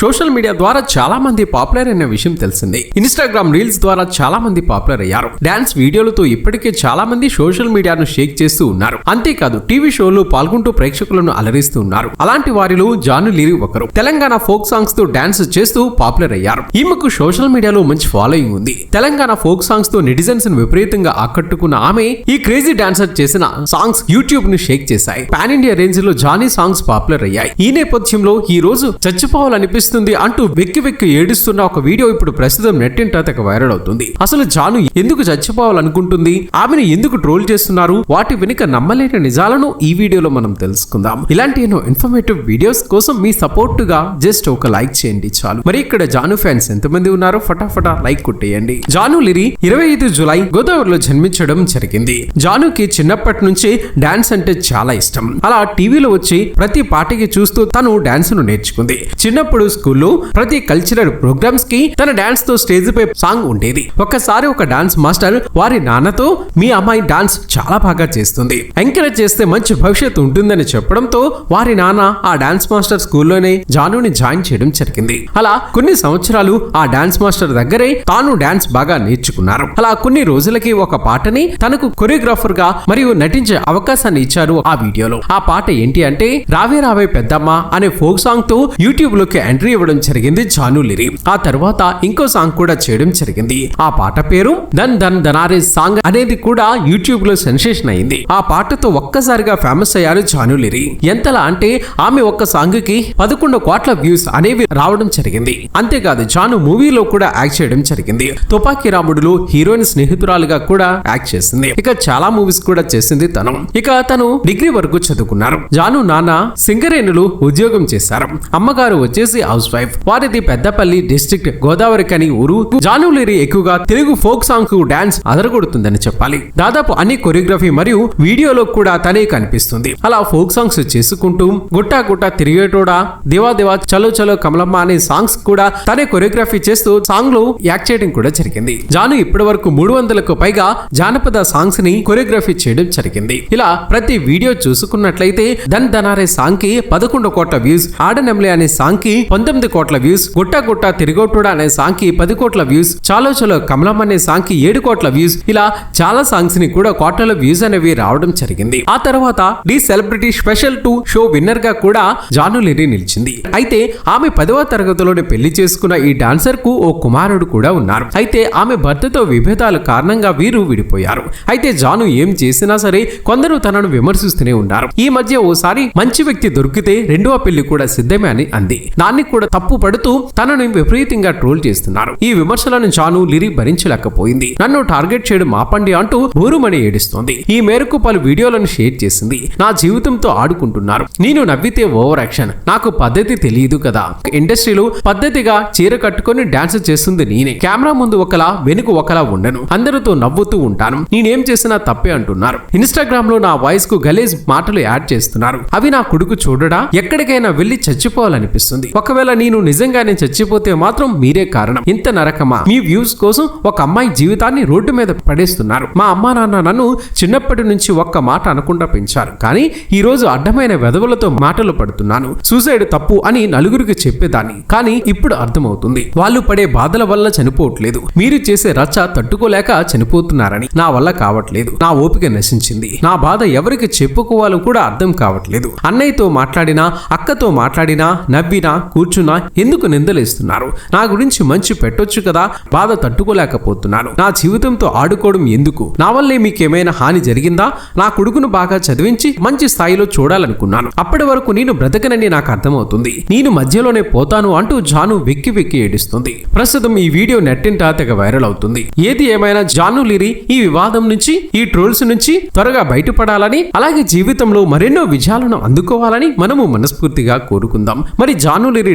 Social media ద్వారా చాలా మంది పాపులర్ అయిన విషయం తెలిసింది. ఇన్స్టాగ్రామ్ రీల్స్ ద్వారా చాలా మంది పాపులర్ అయ్యారు. డాన్స్ వీడియోలతో ఇప్పటికే చాలా మంది సోషల్ మీడియాను షేక్ చేస్తూ ఉన్నారు. అంతేకాదు టీవీ షోలు పాల్గొంటూ ప్రేక్షకులను అలరిస్తూ ఉన్నారు. అలాంటి వారిలో జాను లీరి ఒకరు. తెలంగాణ ఫోక్ సాంగ్స్తో డాన్స్ చేస్తూ పాపులర్ అయ్యారు. ఈమెకు సోషల్ మీడియాలో మంచి ఫాలోయింగ్ ఉంది. తెలంగాణ ఫోక్ సాంగ్స్తో నెటిజన్స్ను విపరీతంగా ఆకట్టుకున్న ఆమె ఈ క్రేజీ డాన్సర్ చేసిన సాంగ్స్ యూట్యూబ్ను షేక్ చేశాయి. పాన్ ఇండియా రేంజ్లో జానీ సాంగ్స్ పాపులర్ అయ్యాయి. ఈ నేపథ్యంలో ఈ రోజు చచ్చిపోవాలనిపిస్తుంది అంటూ వెక్కి వెక్కి ఏడుస్తున్న ఒక వీడియో ఇప్పుడు ప్రస్తుతం నెట్టింట తెగ వైరల్ అవుతుంది. అసలు జాను ఎందుకు చచ్చిపోవాలనుకుంటుంది? ఆమెను ఎందుకు ట్రోల్ చేస్తున్నారు? వాటి వెనుక నమ్మలేని నిజాలను ఈ వీడియోలో మనం తెలుసుకుందాం. ఇలాంటి ఎన్నో ఇన్ఫర్మేటివ్ వీడియోస్ కోసం మీ సపోర్ట్గా జస్ట్ ఒక లైక్ చేయండి చాలు. మరి ఇక్కడ జాను ఫ్యాన్స్ ఎంతమంది ఉన్నారో ఫటాఫటా లైక్ కొట్టేయండి. జాను లిరి ఇరవై ఐదు జులై గోదావరిలో జన్మించడం జరిగింది. జానుకి చిన్నప్పటి నుంచి డాన్స్ అంటే చాలా ఇష్టం. అలా టీవీలో వచ్చి ప్రతి పాటకి చూస్తూ తను డాన్స్ను నేర్చుకుంది. చిన్నప్పుడు స్కూల్లో ప్రతి కల్చరల్ ప్రోగ్రామ్స్కి తన డాన్స్తో స్టేజ్ పై సాంగ్ ఉండేది. ఒక్కసారి ఒక డాన్స్ మాస్టర్ వారి నాన్నతో మీ అమ్మాయి డాన్స్ చాలా బాగా చేస్తుంది. ఎంకరేజ్ చేస్తే మంచి భవిష్యత్తు ఉంటుందని చెప్పడంతో వారి నాన్న ఆ డాన్స్ మాస్టర్ స్కూల్లోనే జానుని జాయిన్ చేయడం జరిగింది. అలా కొన్ని సంవత్సరాలు ఆ డాన్స్ మాస్టర్ దగ్గరే తాను డాన్స్ బాగా నేర్చుకున్నారు. అలా కొన్ని రోజులకి ఒక పాటని తనకు కొరియోగ్రాఫర్గా మరియు నటించే అవకాశాన్ని ఇచ్చారు ఆ వీడియోలో. ఆ పాట ఏంటి అంటే రావే రావే పెద్దమ్మ అనే ఫోక్ సాంగ్తో యూట్యూబ్లోకి ఎంట్రీ ఇవ్వడం జరిగింది జాను లిరి. ఆ తర్వాత ఇంకో సాంగ్ కూడా చేయడం జరిగింది. ఆ పాట పేరు ధన్ ధన్ ధనారే సాంగ్ అనేది కూడా యూట్యూబ్లో సెన్సేషన్ అయింది. ఆ పాటతో ఒక్కసారిగా ఫేమస్ అయ్యారు జాను లిరి. ఎంతలా అంటే ఆమె ఒక్క సాంగ్కి పదకొండు కోట్ల వ్యూస్ అనేవి రావడం జరిగింది. అంతేకాదు జాను మూవీలో కూడా యాక్ట్ చేయడం జరిగింది. తుపాకీ రాముడులో హీరోయిన్ స్నేహితురాలుగా కూడా యాక్ట్ చేసింది. ఇక చాలా మూవీస్ కూడా చేసింది తను. ఇక తను డిగ్రీ వరకు చదువుకున్నారు. జాను నాన్న సింగరేణులు ఉద్యోగం చేశారు. అమ్మగారు వచ్చేసి హౌస్ వైఫ్ వారిది పెద్దపల్లి డిస్ట్రిక్ట్ గోదావరి కని ఊరు. జానులేరి ఎక్కువగా తెలుగు ఫోక్ సాంగ్కు డాన్స్ అదరగొడుతుందని చెప్పాలి. దాదాపు అన్ని కొరియోగ్రఫీ మరియు వీడియోలో కూడా తనే కనిపిస్తుంది. అలా ఫోక్ సాంగ్స్ చేసుకుంటూ గుట్టా గుట్టా తిరిగేటోడా దివా దేవా చలో చలో కమలమ్మ అనే సాంగ్స్ కూడా తనే కొరియోగ్రఫీ చేస్తూ సాంగ్లో యాక్ట్ చేయడం కూడా జరిగింది. జాను ఇప్పటి వరకు మూడు వందలకు పైగా జానపద సాంగ్స్ని కొరియోగ్రఫీ చేయడం జరిగింది. ఇలా ప్రతి వీడియో చూసుకున్నట్లయితే దన్ దనారే సాంగ్కి పదకొండు కోట్ల వ్యూస్ ఆడనెమ్లే అనే సాంగ్కి పంతొమ్మిది కోట్ల వ్యూస్ గుట్ట గుట్ట తిరిగొట్టుడా అనే సాంగ్కి పది కోట్ల వ్యూస్ చాలో చలో కమలం అనే సాంగ్కి ఏడు కోట్ల వ్యూస్ ఇలా చాలా సాంగ్స్ని కూడా కోట్ల వ్యూస్ అనేవి రావడం జరిగింది. ఆ తర్వాత Dhee celebrity special two show విన్నర్గా కూడా జాను నిలిచింది. అయితే ఆమె పదవ తరగతిలోనే పెళ్ళి చేసుకున్న ఈ డాన్సర్కు ఓ కుమారుడు కూడా ఉన్నారు. అయితే ఆమె భర్తతో విభేదాల కారణంగా వీరు విడిపోయారు. అయితే జాను ఏం చేసినా సరే కొందరు తనను విమర్శిస్తూనే ఉన్నారు. ఈ మధ్య ఓసారి మంచి వ్యక్తి దొరికితే రెండవ పెళ్ళి కూడా సిద్ధమే అని అంది. దాన్ని కూడా తప్పు పడుతూ తనను విపరీతంగా ట్రోల్ చేస్తున్నారు. ఈ విమర్శలను చాను లిరి భరించలేకపోయింది. నన్ను టార్గెట్ చేయడం ఆపండి అంటూ భూరుమణి ఏడుస్తోంది. ఈ మేరకు పలు వీడియోలను షేర్ చేసింది. నా జీవితంతో ఆడుకుంటున్నారు. నేను నవ్వితే ఓవర్ యాక్షన్. నాకు పద్ధతి తెలియదు కదా. ఇండస్ట్రీలో పద్ధతిగా చీర కట్టుకొని డాన్స్ చేస్తుంది నేనే. కెమెరా ముందు ఒకలా వెనుక ఒకలా ఉండను. అందరితో నవ్వుతూ ఉంటాను. నేనేం చేసినా తప్పే అంటున్నారు. ఇన్స్టాగ్రామ్లో నా వాయిస్కు గలేజ్ మాటలు యాడ్ చేస్తున్నారు. అవి నా కొడుకు చూడడా? ఎక్కడికైనా వెళ్ళి చచ్చిపోవాలనిపిస్తుంది. ఒకవేళ నేను నిజంగానే చచ్చిపోతే మాత్రం మీరే కారణం. ఇంత నరకమా? మీ వ్యూస్ కోసం ఒక అమ్మాయి జీవితాన్ని రోడ్డు మీద పడేస్తున్నారు. మా అమ్మా నాన్న నన్ను చిన్నప్పటి నుంచి ఒక్క మాట అనకుండా పెంచారు. కానీ ఈ రోజు అడ్డమైన వెధవులతో మాటలు పడుతున్నాను. సూసైడ్ తప్పు అని నలుగురికి చెప్పేదాన్ని. కానీ ఇప్పుడు అర్థమవుతుంది. వాళ్ళు పడే బాధల వల్ల చనిపోవట్లేదు. మీరు చేసే రచ్చ తట్టుకోలేక చనిపోతున్నారని నా వల్ల కావట్లేదు. నా ఓపిక నశించింది. నా బాధ ఎవరికి చెప్పుకోవాలో కూడా అర్థం కావట్లేదు. అన్నయ్యతో మాట్లాడినా అక్కతో మాట్లాడినా నవ్వినా కూర్చున్నా ఎందుకు నిందలేస్తున్నారు? నా గురించి మంచి పెట్టొచ్చు కదా బాధ తట్టుకోలేకపోతున్నాను. నా జీవితంతో ఆడుకోవడం ఎందుకు? నా వల్లే మీకేమైనా హాని జరిగిందా? నా కొడుకును బాగా చదివించి మంచి స్థాయిలో చూడాలనుకున్నాను. అప్పటి వరకు నేను బ్రతకనని నాకు అర్థమవుతుంది. నేను మధ్యలోనే పోతాను అంటూ జాను వెక్కి వెక్కి ఏడుస్తుంది. ప్రస్తుతం ఈ వీడియో నెట్టింట తెగ వైరల్ అవుతుంది. ఏది ఏమైనా జాను లిరి ఈ వివాదం నుంచి ఈ ట్రోల్స్ నుంచి త్వరగా బయటపడాలని అలాగే జీవితంలో మరెన్నో విజయాలను అందుకోవాలని మనము మనస్ఫూర్తిగా కోరుకుందాం. మరి జాను లిరి